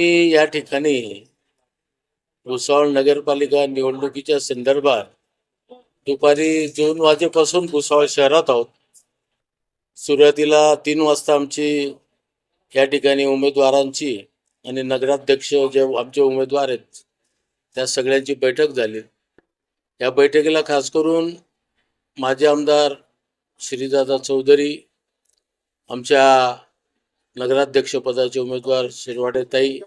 या ठिकाणी भुसावळ नगरपालिका निवडणुकीच्या संदर्भात दुपारी दोन वाजेपासून भुसावळ शहरात आहोत. सुरुवातीला तीन वाजता आमची या ठिकाणी उमेदवारांची आणि नगराध्यक्ष जे आमचे उमेदवार आहेत त्या सगळ्यांची बैठक झाली. या बैठकीला खास करून माजी आमदार श्रीदादा चौधरी आमच्या नगराध्यक्षपदाचे उमेदवार शिरवाडेताई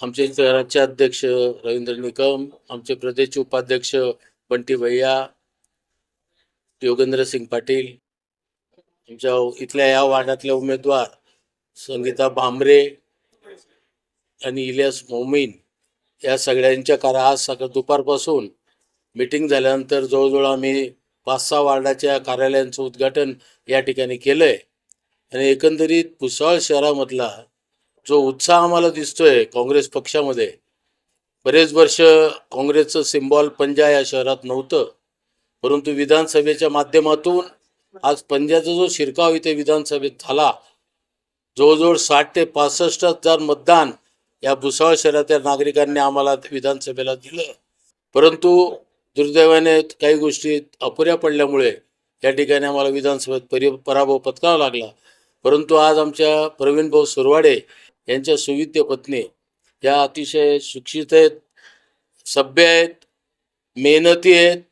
आमचे शहराचे अध्यक्ष रवींद्र निकम आमचे प्रदेशचे उपाध्यक्ष बंटी भैया योगेंद्र सिंग पाटील आमच्या इथल्या या वार्डातले उमेदवार संगीता भांबरे आणि इलियास मोमीन या सगळ्यांच्या करा आज सकाळ दुपारपासून मीटिंग झाल्यानंतर जवळजवळ आम्ही पाच सहा वार्डाच्या कार्यालयांचं उद्घाटन या ठिकाणी केलंय. आणि एकंदरीत भुसाळ शहरामधला जो उत्साह आम्हाला दिसतोय काँग्रेस पक्षामध्ये बरेच वर्ष काँग्रेसचं सिम्बॉल पंजा या शहरात नव्हतं. परंतु विधानसभेच्या माध्यमातून आज पंजाचा जो शिरकाव इथे विधानसभेत झाला जवळजवळ साठ ते पासष्ट हजार मतदान या भुसावळ शहरातल्या नागरिकांनी आम्हाला विधानसभेला दिलं. परंतु दुर्दैवाने काही गोष्टी अपुऱ्या पडल्यामुळे या ठिकाणी आम्हाला विधानसभेत परि पराभव पत्करावा लागला. परंतु आज आमच्या प्रवीण भाऊ सुरवाडे यांच्या सुविद्य पत्नी या अतिशय शिक्षित आहेत सभ्य आहेत मेहनती आहेत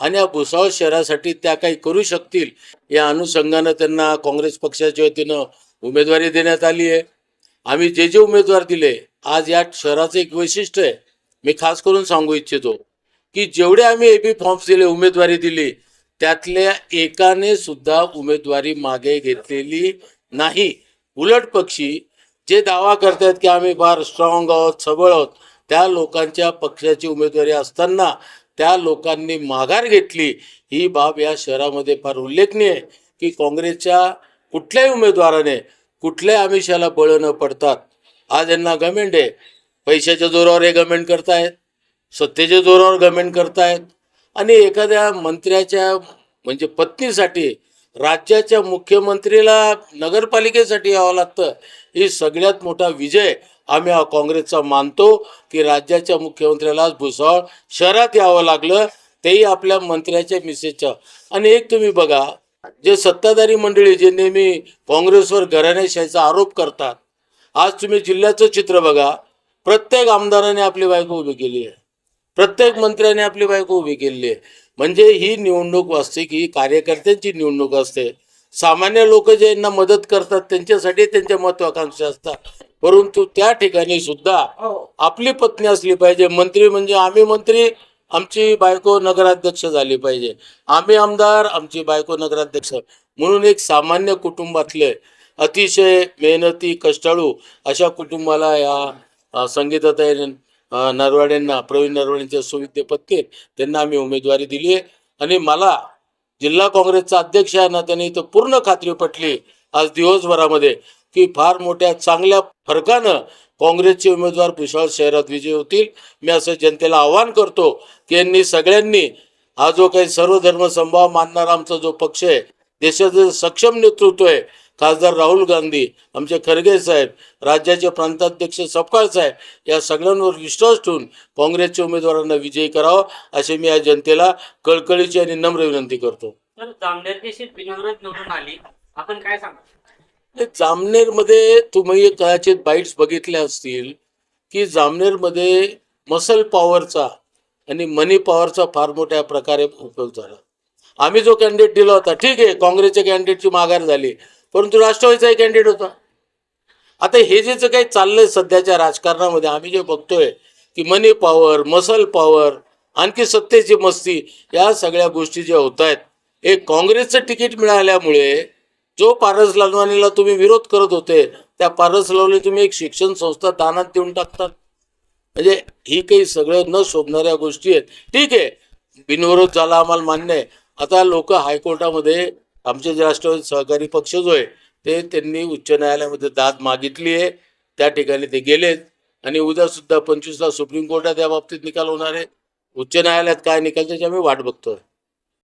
आणि या भुसावळ शहरासाठी त्या काही करू शकतील या अनुषंगानं त्यांना काँग्रेस पक्षाच्या वतीनं उमेदवारी देण्यात आली आहे. आम्ही जे जे उमेदवार दिले आज या शहराचं एक वैशिष्ट्य आहे. मी खास करून सांगू इच्छितो की जेवढे आम्ही एबी फॉर्म्स दिले उमेदवारी दिली त्यातल्या एकाने सुद्धा उमेदवारी मागे घेतलेली नाही. उलट पक्षी जे दावा करतात की आम्ही फार स्ट्रॉंग आहोत सबळ आहोत त्या लोकांच्या पक्षाची उमेदवारी असताना त्या लोकांनी माघार घेतली. ही बाब या शहरामध्ये फार उल्लेखनीय आहे की काँग्रेसच्या कुठल्याही उमेदवाराने कुठल्याही आमिषाला बळ न पडतात. आज यांना गमेंट आहे. पैशाच्या जोरावर हे गमेंट करतायत सत्तेच्या जोरावर गमेंट करतायत. आणि एखाद्या मंत्र्याच्या म्हणजे पत्नीसाठी राज्याच्या मुख्यमंत्रीला नगरपालिकेसाठी यावं लागतं. ही सगळ्यात मोठा विजय आम्ही हा काँग्रेसचा मानतो की राज्याच्या मुख्यमंत्र्याला आज भुसावळ शहरात यावं लागलं तेही आपल्या मंत्र्याच्या मिसेसच्या. आणि एक तुम्ही बघा जे सत्ताधारी मंडळी जे नेहमी काँग्रेसवर घराण्याशाहीचा आरोप करतात आज तुम्ही जिल्ह्याचं चित्र बघा प्रत्येक आमदाराने आपली बायको उभी केली आहे. प्रत्येक मंत्र्याने आपली बायको उभी केलेली आहे. म्हणजे ही निवडणूक असते की ही कार्यकर्त्यांची निवडणूक असते. सामान्य लोक जे यांना मदत करतात त्यांच्यासाठी त्यांच्या महत्वाकांक्षा असतात. परंतु त्या ठिकाणी सुद्धा आपली पत्नी असली पाहिजे. मंत्री म्हणजे आम्ही मंत्री आमची बायको नगराध्यक्ष झाली पाहिजे. आम्ही आमदार आमची बायको नगराध्यक्ष. म्हणून एक सामान्य कुटुंबातले अतिशय मेहनती कष्टाळू अशा कुटुंबाला या अ, संगीताताई नरवाड्यांना नरवाडेंना प्रवीण नरवाडेंच्या सुविद्य पत्ते त्यांना आम्ही उमेदवारी दिली आहे. आणि मला जिल्हा काँग्रेसचा अध्यक्ष आहे ना त्यांनी इथं पूर्ण खात्री पटली आज दिवसभरामध्ये की फार मोठ्या चांगल्या फरकानं काँग्रेसचे उमेदवार भुसावळ शहरात विजयी होतील. मी असं जनतेला आवाहन करतो की यांनी सगळ्यांनी हा जो काही सर्व धर्मसंभाव मानणारा आमचा जो पक्ष आहे देशाचं सक्षम नेतृत्व आहे खासदार राहुल गांधी आमचे खरगे साहेब राज्याचे प्रांताध्यक्ष सपकाळ साहेब या सगळ्यांवर विश्वास ठेवून काँग्रेसच्या उमेदवारांना विजयी करावं अशी मी या जनतेला कळकळीची आणि नम्र विनंती करतो. आपण काय सांगा जामनेरमध्ये तुम्ही कदाचित बाईट्स बघितल्या असतील की जामनेरमध्ये मसल पॉवरचा आणि मनी पॉवरचा फार मोठ्या प्रकारे उपयोग झाला. आम्ही जो कॅन्डिडेट दिला होता ठीक आहे काँग्रेसच्या कॅन्डिडेटची माघार झाली. परंतु राष्ट्रवादीचाही कॅन्डिडेट होता. आता हे जे जे काही चाललंय सध्याच्या राजकारणामध्ये आम्ही जे बघतोय की मनी पॉवर मसल पॉवर आणखी सत्तेची मस्ती या सगळ्या गोष्टी ज्या होत आहेत एक काँग्रेसचं तिकीट मिळाल्यामुळे जो पारस लालवानीला तुम्ही विरोध करत होते त्या पारस लालवानी तुम्ही एक शिक्षण संस्था दानात देऊन टाकतात. म्हणजे ही काही सगळं न शोभणाऱ्या गोष्टी आहेत. ठीक आहे बिनविरोध झाला आम्हाला मान्य आहे. आता लोक हायकोर्टामध्ये आमचे जे राष्ट्रवादी सहकारी पक्ष जो आहे ते त्यांनी उच्च न्यायालयामध्ये दाद मागितली आहे. त्या ठिकाणी ते गेलेत. आणि उद्या सुद्धा पंचवीसला सुप्रीम कोर्टात या बाबतीत निकाल होणार आहे. उच्च न्यायालयात काय निकाल त्याची आम्ही वाट बघतोय.